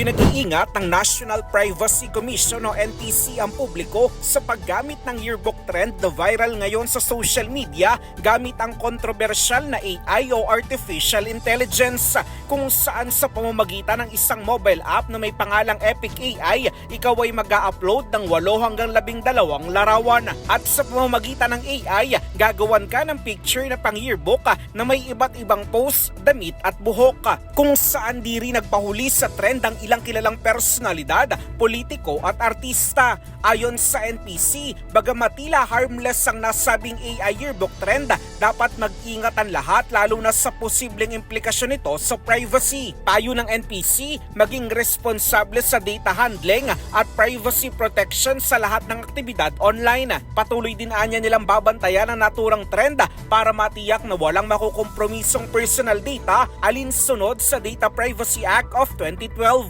Pinag-iingat ng National Privacy Commission o NPC ang publiko sa paggamit ng yearbook trend na viral ngayon sa social media gamit ang kontrobersyal na AI o Artificial Intelligence. Kung saan sa pamamagitan ng isang mobile app na may pangalang Epic AI, ikaw ay mag upload ng 8 hanggang 12 larawan. At sa pamamagitan ng AI, gagawan ka ng picture na pang yearbook na may iba't ibang pose, damit at buhok. Kung saan di rin nagpahuli sa trend ang ilang kilalang personalidad, politiko at artista. Ayon sa NPC, bagamat tila harmless ang nasabing AI yearbook trend, dapat mag-ingat ang lahat lalo na sa posibleng implikasyon nito sa privacy. Payo ng NPC, maging responsable sa data handling at privacy protection sa lahat ng aktibidad online. Patuloy din anya nilang babantayan ang naturang trend para matiyak na walang makukompromisong personal data alinsunod sa Data Privacy Act of 2012.